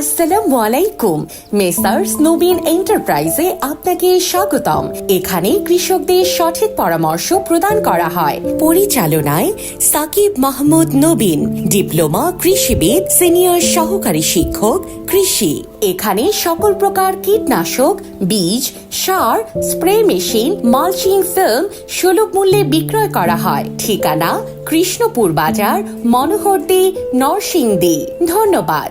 আসসালামু আলাইকুম মেসার্স নবীন এন্টারপ্রাইজে আপনাকে স্বাগতম। এখানে কৃষকদের সঠিক পরামর্শ প্রদান করা হয়। পরিচালনায় সাকিব মাহমুদ নবীন, ডিপ্লোমা কৃষিবিদ, সিনিয়র সহকারী শিক্ষক, কৃষি। এখানে সকল প্রকার কীটনাশক, বীজ, সার, স্প্রে মেশিন, মালচিং ফিল্ম সুলভ মূল্যে বিক্রয় করা হয়। ঠিকানা কৃষ্ণপুর বাজার, মনোহরদি, নরসিংদী। ধন্যবাদ।